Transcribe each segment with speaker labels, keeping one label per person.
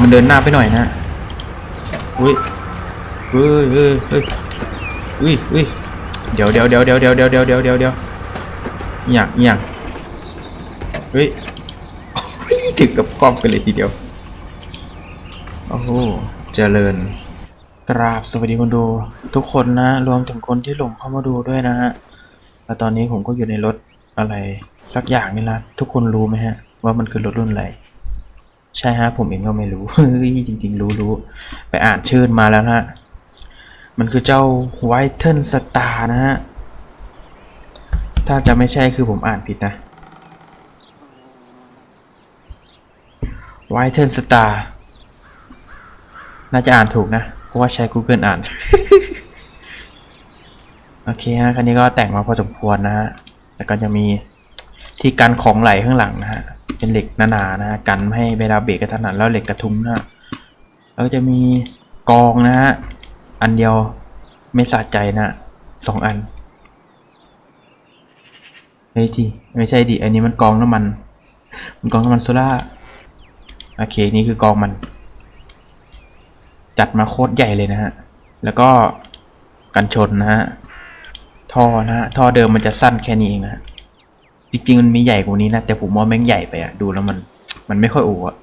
Speaker 1: มันเดินหน้าไปหน่อยนะอุ้ยเฮ้ยเฮ้ยเฮ้ยอุ้ยอุ้ยเดี๋ยวเดี๋ยวเดี๋ยวเดี๋ยวเดี๋ยวเดี๋ยวเดี๋ยวเดี๋ยวเดี๋ยวเดี๋ยวอยากอยากเฮ้ยเฮ้ยถึงกับกล้องไปเลยทีเดียว โอ้โห เจริญ กราบสวัสดีคนดูทุกคนนะ รวมถึงคนที่หลงเข้ามาดูด้วยนะฮะ แล้วตอนนี้ผมก็อยู่ในรถอะไรสักอย่างนี่ละทุกคนรู้ไหมฮะ ว่ามันคือรถรุ่นอะไร ใช่ฮะผมเองก็ไม่รู้เฮ้ยจริง ๆ รู้รู้ไปอ่านชื่อมาแล้วนะฮะมันคือเจ้า White t e n Star นะฮะ ถ้าจะไม่ใช่คือผมอ่านผิดนะ White t e n Star น่าจะอ่านถูกนะ เพราะว่าใช้ Google อ่าน โอเคฮะ คันนี้ก็แต่งมาพอสมควรนะฮะ แล้วก็จะมีที่กันของไหลข้างหลังนะฮะ เป็นเหล็กหนาๆนะฮะกันให้เวลาเบรกกระทันหันแล้วเหล็กกระทุ้งนะฮะแล้วจะมีกองนะฮะอันเดียวไม่สะใจนะสองอันเฮ้ยทีไม่ใช่ดิอันนี้มันกองน้ำมัน มันกองน้ำมันโซล่าโอเคนี่คือกองมัน จัดมาโคตรใหญ่เลยนะฮะแล้วก็กันชนนะฮะท่อนะฮะท่อเดิมมันจะสั้นแค่นี้เองนะฮะ จริงๆมันมีใหญ่กว่านี้นะแต่ผมว่าแม่งใหญ่ไปอะดูแล้วมันมันไม่ค่อยโอ้อะ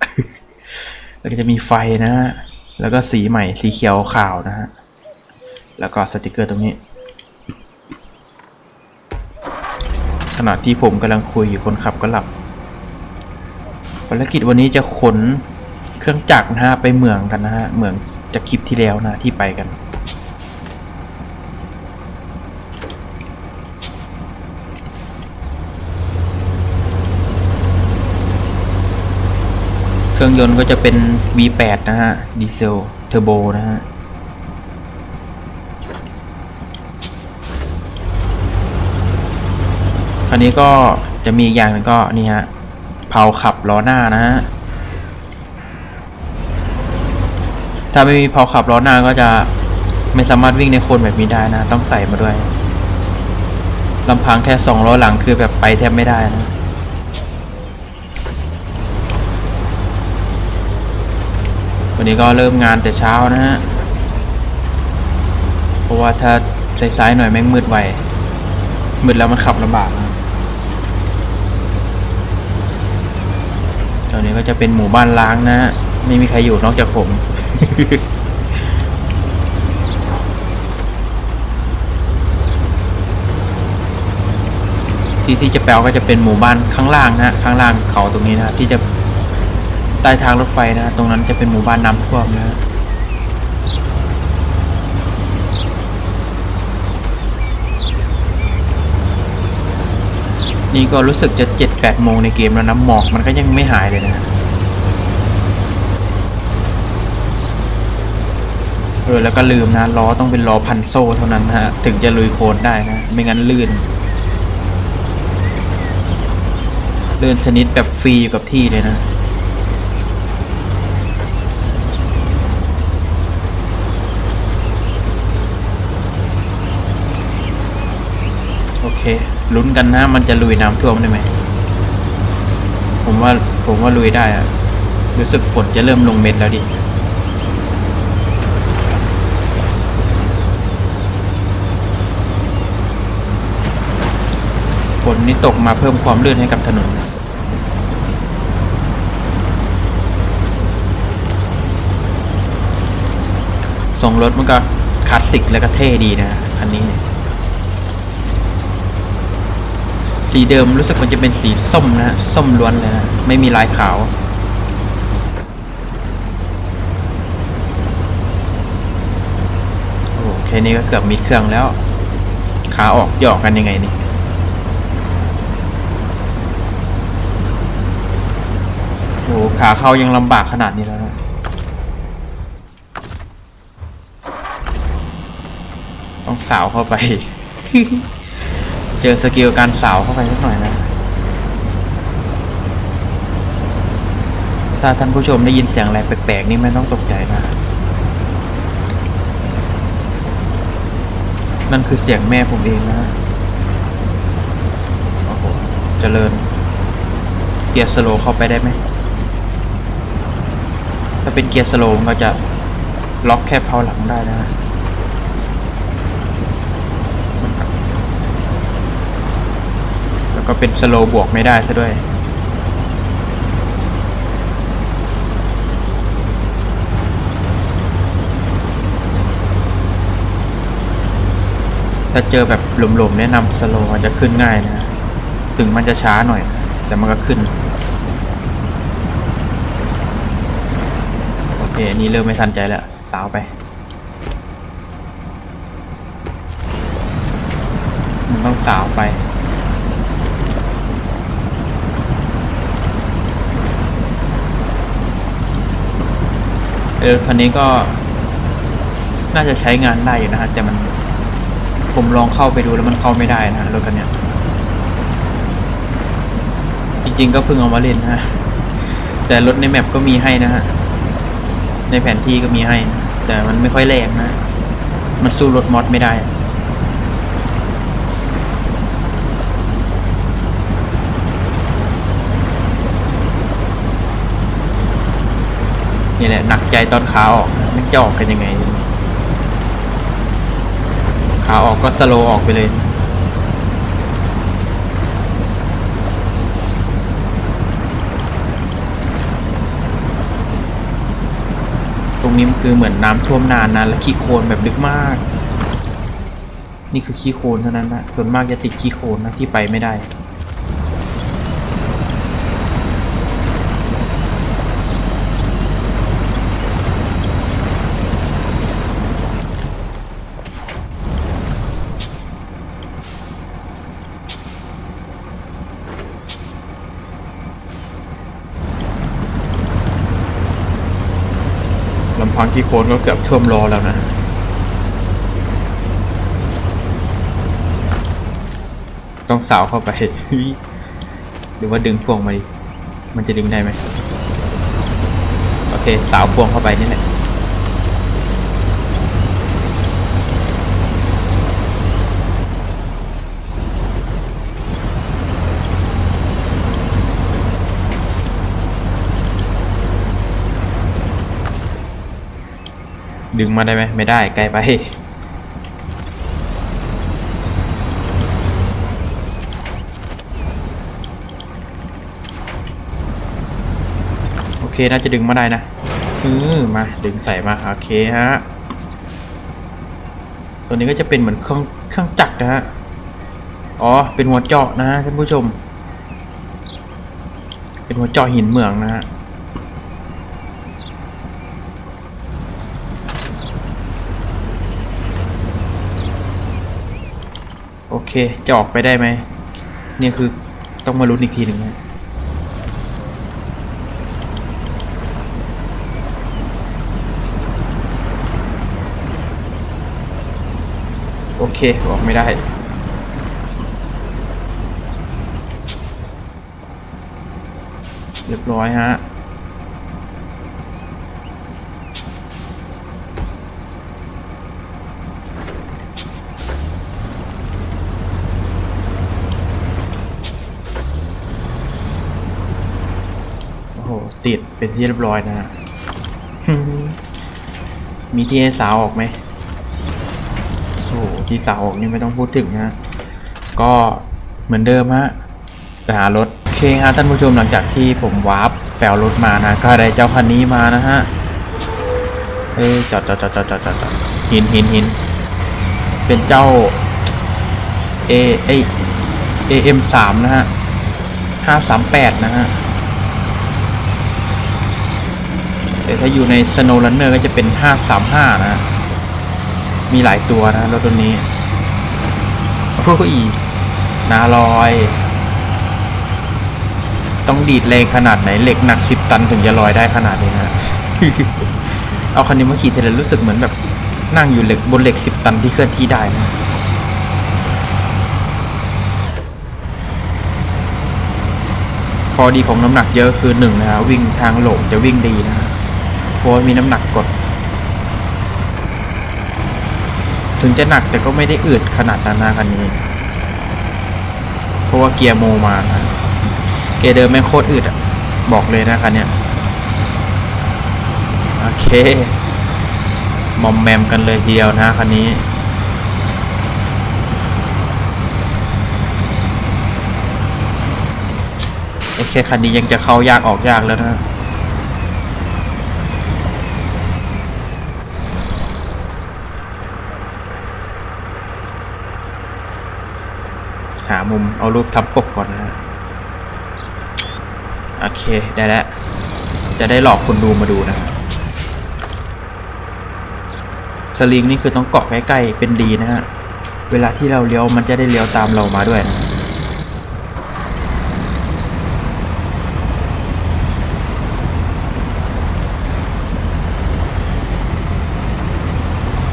Speaker 1: แล้วก็จะมีไฟนะฮะแล้วก็สีใหม่สีเขียวขาวนะฮะแล้วก็สติกเกอร์ตรงนี้ขณะที่ผมกำลังคุยอยู่คนขับก็หลับภารกิจวันนี้จะขนเครื่องจักรนะฮะไปเหมืองกันนะฮะเหมืองจากคลิปที่แล้วนะที่ไปกัน เครื่องยนต์ก็จะเป็น V8 นะฮะ ดีเซลเทอร์โบนะฮะคราวนี้ก็จะมีอย่างหนึงก็นี่ฮะ เผาขับล้อหน้านะฮะ ถ้าไม่มีเผาขับล้อหน้าก็จะไม่สามารถวิ่งในโคนแบบนี้ได้นะ ต้องใส่มาด้วยลำพังแค่สองล้อหลังคือแบบไปแทบไม่ได้นะ นี้ก็เริ่มงานแต่เช้านะฮะ เพราะว่าถ้าสายๆหน่อยแม่งมืดไว มืดแล้วมันขับลำบากนะตอนนี้ก็จะเป็นหมู่บ้านล้างนะฮะ ไม่มีใครอยู่นอกจากผมที่ที่จะแปลก็จะเป็นหมู่บ้านข้างล่างนะฮะข้างล่างเขาตรงนี้นะที่จะ ต้ทางรถไฟนะ ตรงนั้นจะเป็นหมู่บ้านน้ำท่วมนะนี่ก็รู้สึกจะเจ็ดแปดโมงในเกมแล้วนะหมอกมันก็ยังไม่หายเลยนะเออแล้วก็ลืมนะล้อต้องเป็นล้อพันโซ่เท่านั้นนะฮะ ถึงจะลุยโคลนได้นะ ไม่งั้นลื่น ลื่นชนิดแบบฟรีอยู่กับที่เลยนะ โอเค ลุ้นกันนะ มันจะลุยน้ำท่วมได้ไหม ผมว่าผมว่าลุยได้อะรู้สึกฝนจะเริ่มลงเม็ดแล้วดิฝนนี่ตกมาเพิ่มความลื่นให้กับถนนส่งรถมันก็คลาสสิกแล้วก็เท่ดีนะ อันนี้ สีเดิมรู้สึกมันจะเป็นสีส้มนะส้มล้วนเลยนะไม่มีลายขาว โอ้แค่นี้ก็เกือบมีเครื่องแล้ว ขาออกหยอกกันยังไงนี่โอ้ขาเข้ายังลำบากขนาดนี้แล้วนะต้องสาวเข้าไป เจอสกิลการสาวเข้าไปสักหน่อยนะ ถ้าท่านผู้ชมได้ยินเสียงอะไรแปลกๆนี่ไม่ต้องตกใจนะ นั่นคือเสียงแม่ผมเองนะโอ้โหเจริญเกียร์สโลเข้าไปได้ไหม ถ้าเป็นเกียร์สโลมันก็จะล็อกแค่เพาหลังได้นะฮะแล้ว ก็เป็นสโลบวกไม่ได้ซะด้วย ถ้าเจอแบบหลมๆแนะนำสโลมันจะขึ้นง่ายนะ ถึงมันจะช้าหน่อย แต่มันก็ขึ้น โอเคอันนี้เริ่มไม่ทันใจแล้ว สาวไปมันต้องสาวไป ออคันนี้ก็น่าจะใช้งานได้อยู่นะฮะแต่มันผมลองเข้าไปดูแล้วมันเข้าไม่ได้นะรถคันเนี้ยจริงๆก็เพิ่งเอามาเล่นนะฮะแต่รถในแมปก็มีให้นะฮะ ในแผนที่ก็มีให้นะแต่มันไม่ค่อยแรงนะ มันสู้รถมอดไม่ได้ นี่แหละหนักใจตอนขาออกนะมันจะออกกันยังไง ขาออกก็สโลว์ออกไปเลยตรงนี้มันคือเหมือนน้ำท่วมนานนะแล้วขี้โคลนแบบลึกมาก นี่คือขี้โคลนเท่านั้นนะส่วนมากจะติดขี้โคลนนะที่ไปไม่ได้ พังที่โคนก็เกือบท่วมรอแล้วนะต้องสาวเข้าไป หรือว่าดึงพวงมามันจะดึงได้ไหมโอเค สาวพวงเข้าไปนี่แหละ ดึงมาได้ไหมไม่ได้ไกลไปโอเคน่าจะดึงมาได้นะอือมาดึงใส่มาโอเคฮะตัวนี้ก็จะเป็นเหมือนเครื่องเครื่องจักรนะฮะอ๋อเป็นหัวเจาะนะฮะท่านผู้ชม เป็นหัวเจาะหินเหมืองนะฮะ เค จะออกไปได้ไหมเนี่ยคือต้องมาลุ้นอีกทีหนึ่งนะโอเค ออกไม่ได้ เรียบร้อยฮะ ติดเป็นที่เรียบร้อยนะฮะมีที่ให้สาวออกไหมโอ้โหที่สาวออกนี่ไม่ต้องพูดถึงนะ ก็เหมือนเดิมฮะไปหารถโอเคฮะท่านผู้ชมหลังจากที่ผมวาร์ปแปลรถมานะ ก็ได้เจ้าคันนี้มานะฮะเอ้ยจอดจอดจอดจอดจอดจอดจอดหินหินหินเป็นเจ้า A เอ AM สามนะฮะห้าสามแปดนะฮะ แต่ถ้าอยู่ใน Snow Runner ก็จะเป็น 535 นะ มีหลายตัวนะรถตัวนี้ โอ้ยนาลอย ต้องดีดแรงขนาดไหนเหล็กหนัก 10 ตันถึงจะลอยได้ขนาดนี้นะ เอาคันนี้มาขี่เทเลรู้สึกเหมือนแบบนั่งอยู่เหล็กบนเหล็ก 10 ตันที่เคลื่อนที่ได้นะข้อดีของน้ำหนักเยอะคือหนึ่งนะฮะวิ่งทางโหลงจะวิ่งดีนะฮะ เพราะว่ามีน้ำหนักกด ถึงจะหนักแต่ก็ไม่ได้อืดขนาดนั้นนะคันนี้ เพราะว่าเกียร์โมมานะเกียร์เดิมแม่โคตรอืดอะบอกเลยนะคันเนี้ยโอเคมอมแมมกันเลยทีเดียวนะคันนี้โอเคคันนี้ยังจะเข้ายากออกยากแล้วนะ มุมเอารูปทับปกก่อนนะฮะโอเคได้แล้ว จะได้หลอกคนดูมาดูนะฮะสลิงนี่คือต้องเกาะใกล้ๆเป็นดีนะฮะ เวลาที่เราเลี้ยวมันจะได้เลี้ยวตามเรามาด้วยนะ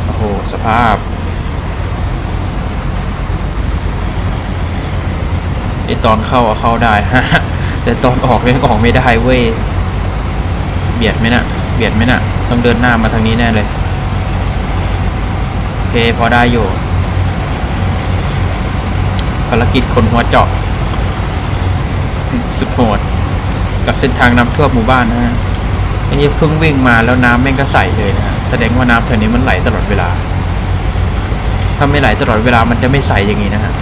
Speaker 1: โอ้โหสภาพ ไอตอนเข้าเข้าได้ฮะแต่ตอนออกยังออกไม่ได้เว้ยเบียดไหมนะ่ะ เบียดไหมน่ะ ต้องเดินหน้ามาทางนี้แน่เลย โอเคพอได้อยู่ภารกิจคนหัวเจาะสุดโหดกับเส้นทางน้ำท่วมหมู่บ้านนะฮะไอ้นี่เพิ่งวิ่งมาแล้วน้ำแม่งก็ใสเลยนะแสดงว่าน้ำแถวนี้มันไหลตลอดเวลา ถ้าไม่ไหลตลอดเวลามันจะไม่ใสอย่างนี้นะฮะ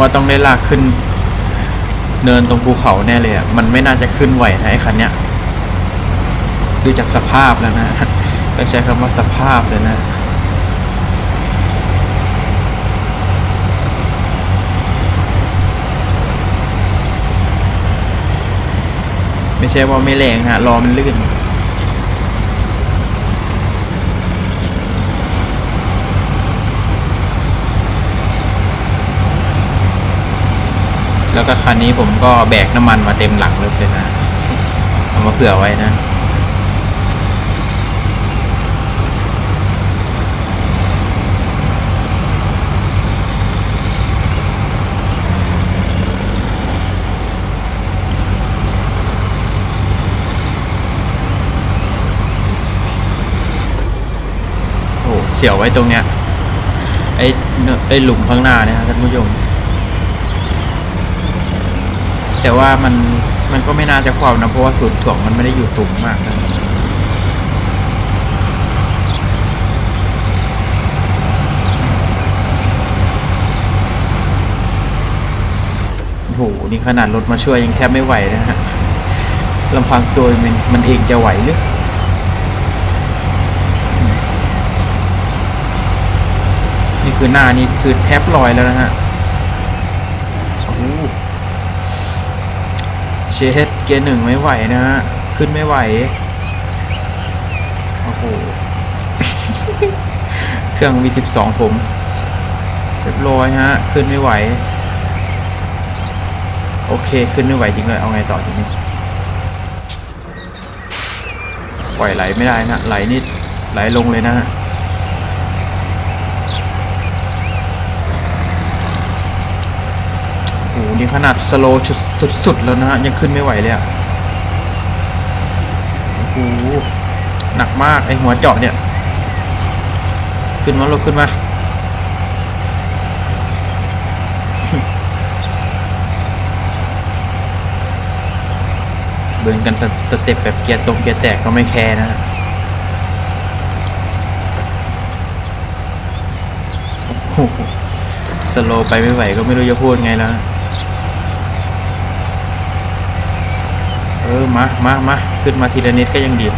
Speaker 1: ว่าต้องได้ลากขึ้น เนินตรงภูเขาแน่เลยอะ มันไม่น่าจะขึ้นไหวนะไอ้คันเนี้ย ดูจากสภาพแล้วนะต้องใช้คำว่าสภาพเลยนะไม่ใช่ว่าไม่แรงฮะรอมันลื่น แล้วก็คันนี้ผมก็แบกน้ำมันมาเต็มหลังเลยเลยนะเอามาเผื่อไว้นะโอ้เสียวไว้ตรงเนี้ยไอ้ไอ้หลุมข้างหน้าเนี่ยครับท่านผู้ชม แต่ว่ามันมันก็ไม่น่าจะความนะเพราะว่าสูตรถ่วงมันไม่ได้อยู่สูงมากนะโหนี่ขนาดรถมาช่วยยังแทบไม่ไหวนะฮะลำพังตัวมันมันเองจะไหวหรือนี่คือหน้านี่คือแทบลอยแล้วนะฮะโอ้ เชดเกียร์หนึ่งไม่ไหวนะฮะ ขึ้นไม่ไหว โอ้โห เครื่อง V12 ผม เรียบร้อยฮะ ขึ้นไม่ไหว โอเค ขึ้นไม่ไหวจริงเลย เอาไงต่อทีนี้ ปล่อยไหลไม่ได้นะ ไหลนิด ไหลลงเลยนะฮะ โอ้โห นี่ขนาดสโลว์สุดๆแล้วนะฮะ ยังขึ้นไม่ไหวเลยอะโอ้โหหนักมาก ไอหัวเจาะเนี่ย ขึ้นมาลงขึ้นมาเบิร์นกันสเต็ปแบบเกียร์ตรงเกียร์แตกก็ไม่แคร์นะฮะโอ้โหสโลไปไม่ไหวก็ไม่รู้จะพูดไงแล้ว ออมามามาขึ้นมาทีละนิดก็ยังดี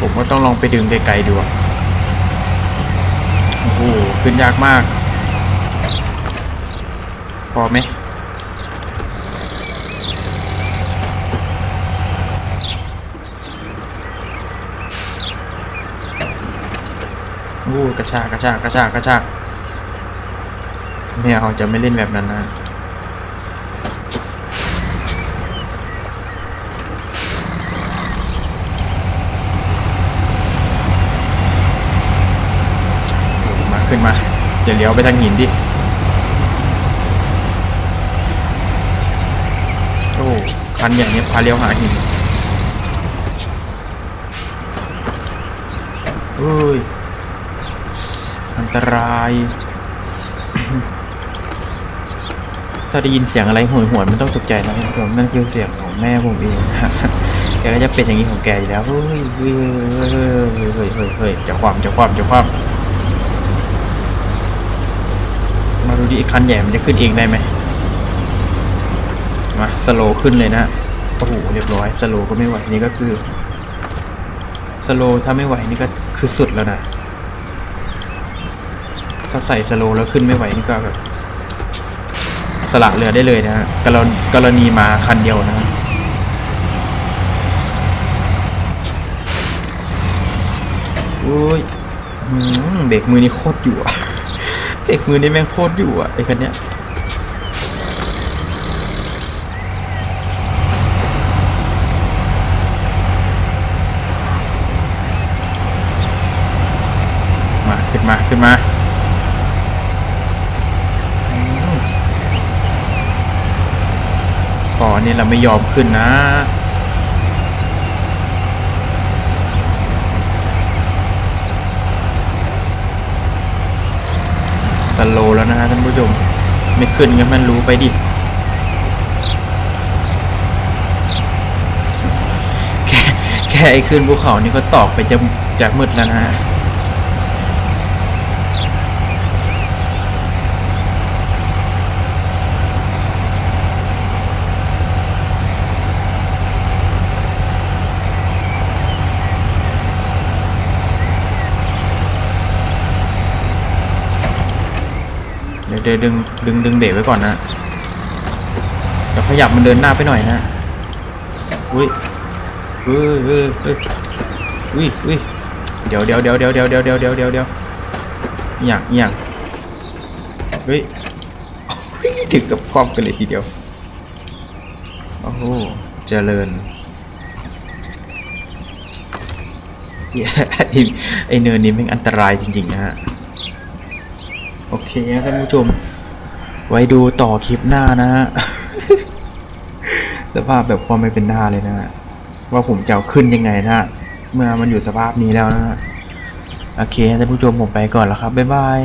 Speaker 1: ผมก็ต้องลองไปดึงไกลๆดู โอ้ขึ้นยากมาก พอไหมโอ้กระชากกระชากกระชากกระชากเนี่ยเขาจะไม่เล่นแบบนั้นนะ ขึ้นมาอย่าเลี้ยวไปทางหินดิโอ้คันอย่างนี้พาเลี้ยวหาหินเอ้ยอันตราย ถ้าได้ยินเสียงอะไรโหวยหวนไม่ต้องตกใจนะผมนั่นคือเสียงของแม่ผมเองแกก็จะเป็นอย่างนี้ของแกอยู่แล้วเฮ้ยเฮ้ยเฮ้ยเฮ้ยเฮ้ยเฮ้ยจะความจะความจะความ มา ดูดิไอ้คันใหญ่มันจะขึ้นเองได้ไหมมาสโลขึ้นเลยนะโอ้โหเรียบร้อยสโลก็ไม่ไหวนี่ก็คือสโลถ้าไม่ไหวนี่ก็คือสุดแล้วนะถ้าใส่สโลแล้วขึ้นไม่ไหวนี่ก็แบบสละเรือได้เลยนะฮะกรณกรณีมาคันเดียวนะฮะอุ้ยเบรกมือนี่โคตรอยู่อะ เบรกมือนี่แม่งโคตรอยู่อะไอ้คันเนี้ยมาขึ้นมาขึ้นมาอืมก่อนนี่เราไม่ยอมขึ้นนะ สโลแล้วนะฮะท่านผู้ชม ไม่ขึ้นก็มันรู้ไปดิแค่แค่ไอ้ขึ้นภูเขานี่ก็ตอกไปจะจะมืดแล้วนะฮะ เดี๋ยวดึงดึงดึงเบรกไว้ก่อนนะเดี๋ยวขยับมันเดินหน้าไปหน่อยนะอุ้ยอุ้ยอุ้ยอุ้ยอุ้ยเดี๋ยวเดี๋ยวเดี๋ยวเดี๋ยวเดี๋ยวเดี๋ยวเดี๋ยวเดี๋ยวเดี๋ยวเดี๋ยวอย่างอย่างเฮ้ยถึงกับครอบกันเลยทีเดียวโอ้โหเจริญไอเนินนี้ม่งอันตรายจริงๆนะฮะ โอเคนะท่านผู้ชม ไว้ดูต่อคลิปหน้านะฮะสภาพแบบความไม่เป็นหน้าเลยนะฮะว่าผมจะเอาขึ้นยังไงนะฮะเมื่อมันอยู่สภาพนี้แล้วนะฮะโอเคท่านผู้ชมผมไปก่อนแล้วครับบ๊ายบาย